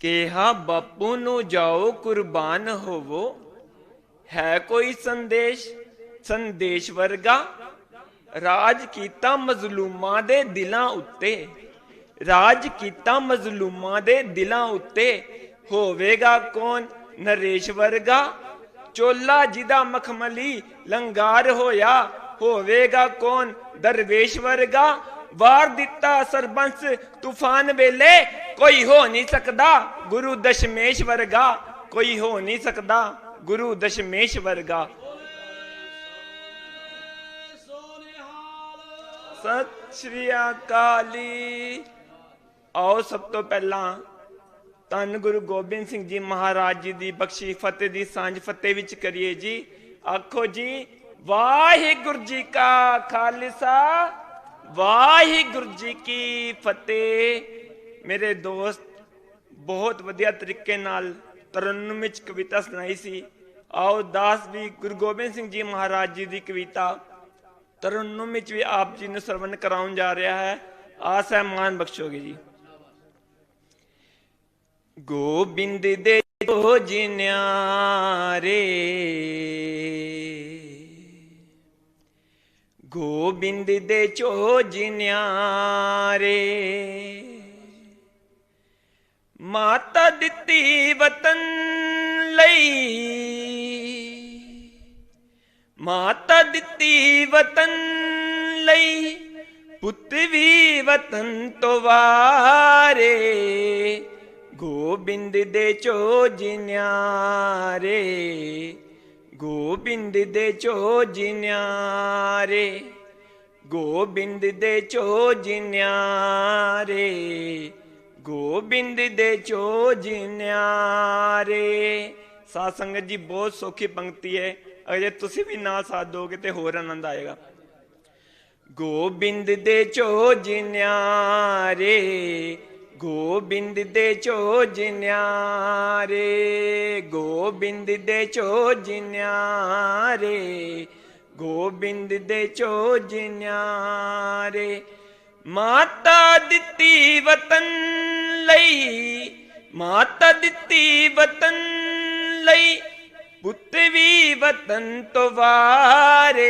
ਕਿਹਾ, ਬਾਪੂ ਨੂੰ ਜਾਓ, ਕੁਰਬਾਨ ਹੋਵੋ। ਹੈ ਕੋਈ ਸੰਦੇਸ਼? ਸੰਦੇਸ਼ ਵਰਗਾ। ਰਾਜ ਕੀਤਾ ਮਜ਼ਲੂਮਾਂ ਦੇ ਦਿਲਾਂ ਉੱਤੇ। ਰਾਜ ਕੀਤਾ ਮਜ਼ਲੂਮਾਂ ਦੇ ਦਿਲਾਂ ਉੱਤੇ। ਹੋਵੇਗਾ ਕੌਣ? ਨਰੇਸ਼ ਵਰਗਾ। ਚੋਲਾ ਜਿਹਦਾ ਮਖਮਲੀ ਲੰਗਾਰ ਹੋਇਆ, ਹੋਵੇਗਾ ਕੌਣ? ਦਰਵੇਸ਼ ਵਰਗਾ। ਵਾਰ ਦਿੱਤਾ ਸਰਬੰਸ ਤੂਫਾਨ ਵੇਲੇ। ਕੋਈ ਹੋ ਨਹੀਂ ਸਕਦਾ ਗੁਰੂ ਦਸ਼ਮੇਸ਼ ਵਰਗਾ। ਕੋਈ ਹੋ ਨਹੀਂ ਸਕਦਾ ਗੁਰੂ ਦਸ਼ਮੇਸ਼ ਵਰਗਾ। ਸਤਿ ਸ਼੍ਰੀ ਅਕਾਲੀ। ਆਓ ਸਭ ਤੋਂ ਪਹਿਲਾਂ ਧੰਨ ਗੁਰੂ ਗੋਬਿੰਦ ਸਿੰਘ ਜੀ ਮਹਾਰਾਜ ਜੀ ਦੀ ਬਖਸ਼ੀ ਫਤਿਹ ਦੀ ਸਾਂਝ ਫਤਿਹ ਵਿੱਚ ਕਰੀਏ ਜੀ। ਆਖੋ ਜੀ, ਵਾਹਿਗੁਰੂ ਜੀ ਕਾ ਖਾਲਸਾ। ਵਾਹਿਗੁਰੂ ਜੀ ਕੀ ਫਤਿਹ। ਮੇਰੇ ਦੋਸਤ ਬਹੁਤ ਵਧੀਆ ਤਰੀਕੇ ਨਾਲ ਤਰਨਮ ਵਿੱਚ ਕਵਿਤਾ ਸੁਣਾਈ ਸੀ। ਆਓ ਦਾਸ ਵੀ ਗੁਰੂ ਗੋਬਿੰਦ ਸਿੰਘ ਜੀ ਮਹਾਰਾਜ ਜੀ ਦੀ ਕਵਿਤਾ ਤਰਨਮ ਵਿੱਚ ਵੀ ਆਪ ਜੀ ਨੂੰ ਸਰਵਨ ਕਰਾਉਣ ਜਾ ਰਿਹਾ ਹੈ। ਆਸ ਹੈ ਮਾਨ ਬਖਸ਼ੋਗੇ ਜੀ। ਗੋਬਿੰਦ ਦੇ ਜੋ ਜਿਨਿਆਰੇ ਗੋਬਿੰਦ ਦੇ ਚੋ ਜਿਨਿਆਰੇ ਮਾਤਾ ਦਿੱਤੀ ਵਤਨ ਲਈ। ਮਾਤਾ ਦਿੱਤੀ ਵਤਨ ਲਈ, ਪੁੱਤ ਵੀ ਵਤਨ ਤੋਂ ਵਾਰੇ। ਗੋਬਿੰਦ ਦੇ ਚੋ ਜਿਨਿਆਰੇ ਗੋਬਿੰਦ ਦੇ ਚੋ ਜਿਨਿਆਰੇ ਗੋਬਿੰਦ ਦੇ ਚੋ ਜਿਨਿਆਰੇ ਗੋਬਿੰਦ ਦੇ ਚੋ ਜਿਨਿਆਰੇ ਸਾਧ ਸੰਗਤ ਜੀ, ਬਹੁਤ ਸੌਖੀ ਪੰਕਤੀ ਹੈ। ਅਗਰ ਤੁਸੀਂ ਵੀ ਨਾਲ ਸਾਥ ਦੋਗੇ ਤੇ ਹੋਰ ਆਨੰਦ ਆਏਗਾ। ਗੋਬਿੰਦ ਦੇ ਚੋ ਜਿਨਿਆਰੇ ਗੋਬਿੰਦ ਦੇ ਚੋ ਜਿਨਿਆਰੇ ਗੋਬਿੰਦ ਦੇ ਚੋ ਜਿਨਿਆਰੇ ਗੋਬਿੰਦ ਦੇ ਚੋ ਜਿਨਿਆਰੇ ਮਾਤਾ ਦਿੱਤੀ ਵਤਨ ਲਈ, ਮਾਤਾ ਦਿੱਤੀ ਵਤਨ ਲਈ ਪੁੱਤ ਵੀ ਵਤਨ ਤੋਂ ਵਾਰੇ,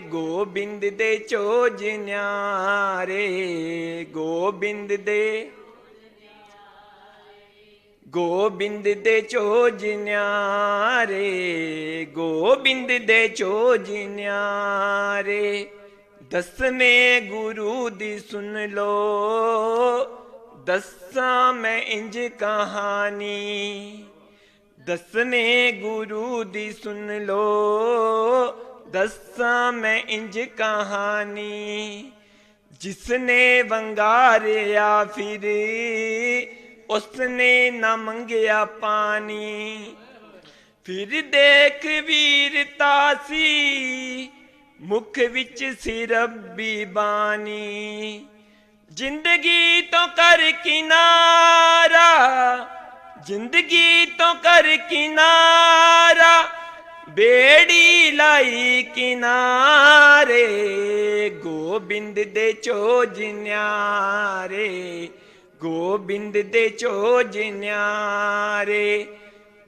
ਗੋਬਿੰਦ ਦੇ ਚੋ ਜਿਨਿਆਰੇ ਗੋਬਿੰਦ ਦੇ ਗੋਬਿੰਦ ਦੇ ਚੋ ਜਿਨਿਆਰੇ ਗੋਬਿੰਦ ਦੇ ਚੋ ਜਿਨਿਆਰੇ ਦਸਵੇਂ ਗੁਰੂ ਦੀ ਸੁਣ ਲੋ, ਦੱਸਾਂ ਮੈਂ ਇੰਜ ਕਹਾਣੀ। ਦਸਵੇਂ ਗੁਰੂ ਦੀ ਸੁਣ ਲੋ, ਦੱਸਾਂ ਮੈਂ ਇੰਜ ਕਹਾਣੀ। ਜਿਸਨੇ ਵੰਗਾਰਿਆ ਫਿਰ, ਉਸਨੇ ਨਾ ਮੰਗਿਆ ਪਾਣੀ। ਫਿਰ ਦੇਖ ਵੀਰਤਾ ਸੀ ਮੁਖ ਵਿੱਚ ਸੀ ਰੱਬੀ ਬਾਣੀ। ਜ਼ਿੰਦਗੀ ਤੋਂ ਕਰ ਕਿਨਾਰਾ ਜ਼ਿੰਦਗੀ ਤੋਂ ਕਰ ਕਿਨਾਰਾ, ਬੇੜੀ ਲਾਈ ਕਿਨਾਰੇ, ਗੋਬਿੰਦ ਦੇ ਚੋ ਜਿਨਿਆਰੇ ਗੋਬਿੰਦ ਦੇ ਚੋ ਜਿਨਿਆਰੇ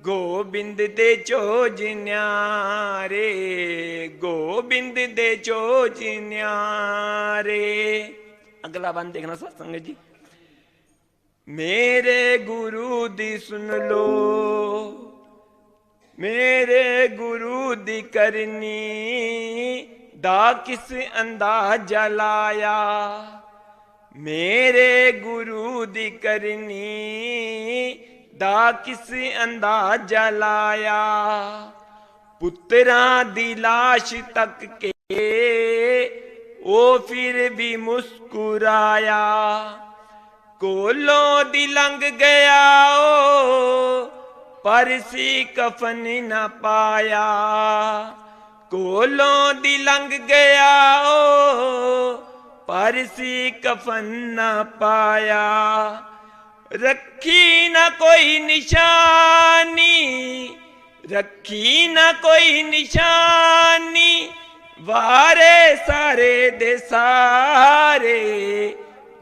ਗੋਬਿੰਦ ਦੇ ਚੋ ਜਿਨਿਆਰੇ ਗੋਬਿੰਦ ਦੇ ਚੋ ਜਿਨਿਆਰੇ ਅਗਲਾ ਬੰਦ ਦੇਖਣਾ ਸਤਸੰਗ ਜੀ। ਮੇਰੇ ਗੁਰੂ ਦੀ ਸੁਣ ਲੋ। ਮੇਰੇ ਗੁਰੂ ਦੀ ਕਰਨੀ ਦਾ ਕਿਸ ਅੰਦਾਜ਼ਾ ਲਾਇਆ? ਮੇਰੇ ਗੁਰੂ ਦੀ ਕਰਨੀ ਦਾ ਕਿਸ ਅੰਦਾਜ਼ਾ ਲਾਇਆ? ਪੁੱਤਰਾਂ ਦੀ ਲਾਸ਼ ਤੱਕ ਕੇ ਉਹ ਫਿਰ ਵੀ ਮੁਸਕਰਾਇਆ। ਕੋਲੋਂ ਦੀ ਲੰਘ ਗਿਆ ਓ, ਪਰ ਸੀ ਕਫਨ ਨਾ ਪਾਇਆ। ਕੋਲੋਂ ਦੀ ਲੰਘ ਗਿਆ ਓ, ਪਰ ਸੀ ਕਫਨ ਨਾ ਪਾਇਆ। ਰੱਖੀ ਨਾ ਕੋਈ ਨਿਸ਼ਾਨੀ, ਰੱਖੀ ਨਾ ਕੋਈ ਨਿਸ਼ਾਨੀ, ਵਾਰੇ ਸਾਰੇ ਦੇ ਸਾਰੇ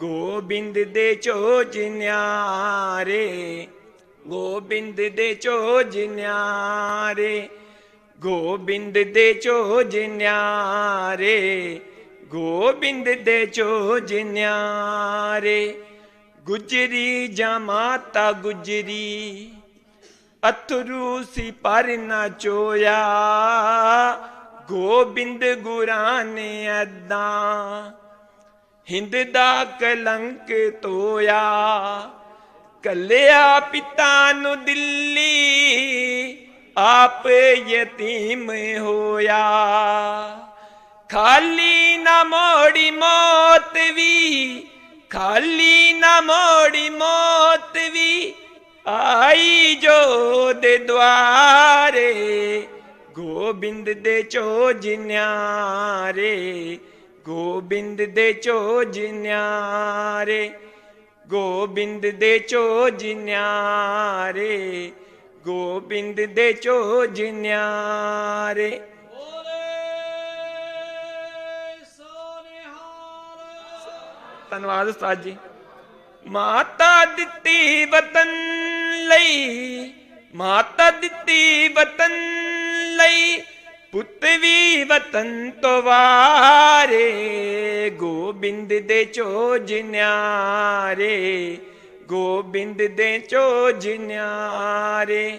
ਗੋਬਿੰਦ ਦੇ ਚੋ ਜਿਨਿਆਰੇ ਗੋਬਿੰਦ ਦੇ ਚੋਜ ਨਿਆਰੇ, ਗੋਬਿੰਦ ਦੇ ਚੋਜ ਨਿਆਰੇ, ਗੋਬਿੰਦ ਦੇ ਚੋਜ ਨਿਆਰੇ। ਗੁਜਰੀ ਜਾਂ ਮਾਤਾ ਗੁਜਰੀ, ਅਥਰੂ ਸੀ ਪਰ ਨਾ ਚੋਇਆ। ਗੋਬਿੰਦ ਗੁਰਾਂ ਨੇ ਐਦਾਂ ਹਿੰਦ ਦਾ ਕਲੰਕ ਤੋਇਆ। ਕੱਲਿਆ ਪਿਤਾ ਨੂੰ ਦਿੱਲੀ, ਆਪ ਯਤੀਮ ਹੋਇਆ। ਖਾਲੀ ਨਾ ਮੋੜੀ ਮੌਤ ਵੀ, ਖਾਲੀ ਨਾ ਮੋੜੀ ਮੌਤ ਵੀ, ਆਈ ਜੋ ਦੇ ਦੁਆਰੇ, ਗੋਬਿੰਦ ਦੇ ਚੋ ਨਿਆਰੇ ਗੋਬਿੰਦ ਦੇ ਚੋਜ ਨਿਆਰੇ ਗੋਬਿੰਦ ਦੇ ਚੋਜ ਨਿਆਰੇ ਗੋਬਿੰਦ ਦੇ ਚੋਜ ਨਿਆਰੇ। ਬੋਲੇ ਸੋਨਿਹਾਲ ਧੰਨਵਾਦ ਉਸਤਾਦ ਜੀ। ਮਾਤਾ ਦਿੱਤੀ ਵਤਨ ਲਈ ਮਾਤਾ ਦਿੱਤੀ ਵਤਨ ਲਈ ਪੁੱਤ ਵੀ ਵਤਨ ਤੋਂ ਵਾਰੇ, ਗੋਬਿੰਦ ਦੇ ਚੋਜ ਨਿਆਰੇ, ਗੋਬਿੰਦ ਦੇ ਚੋਜ ਨਿਆਰੇ,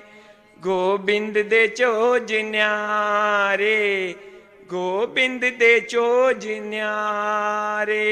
ਗੋਬਿੰਦ ਦੇ ਚੋਜ ਨਿਆਰੇ, ਗੋਬਿੰਦ ਦੇ ਚੋਜ ਨਿਆਰੇ।